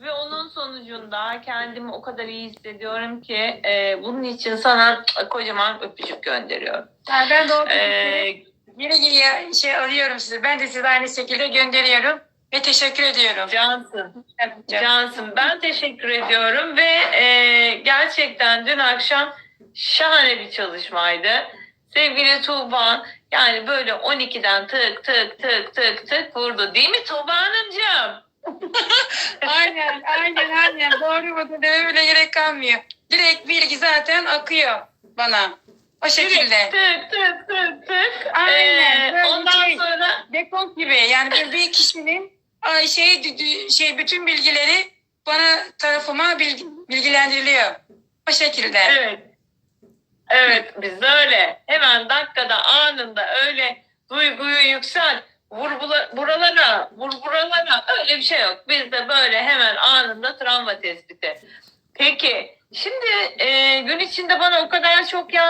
Ve onun sonucunda kendimi o kadar iyi hissediyorum ki e, bunun için sana kocaman öpücük gönderiyorum. Ha, ben de o E, geri geri şey arıyorum sizi. Ben de size aynı şekilde gönderiyorum ve teşekkür ediyorum. Cansın. Cansın. Ben teşekkür ediyorum ve e, gerçekten dün akşam şahane bir çalışmaydı. Sevgili Tuğba yani böyle 12'den tık tık tık tık tık vurdu. Değil mi Tuğba Hanımcığım? Aynen, aynen, aynen. Doğru bu da öyle gerek kalmıyor. Direkt bilgi zaten akıyor bana. O şekilde. Tık tık tık tık. Aynen, Ee, ondan şey. sonra Dekont gibi yani bir, bir kişinin şey şey bütün bilgileri bana tarafıma bilgi, bilgilendiriliyor. O şekilde. evet. Evet biz de öyle. Hemen dakikada anında öyle duyguyu yüksel. Vur buralara, vur buralara. Öyle bir şey yok. Bizde böyle hemen anında travma tespiti. Peki şimdi e, gün içinde bana o kadar çok yaz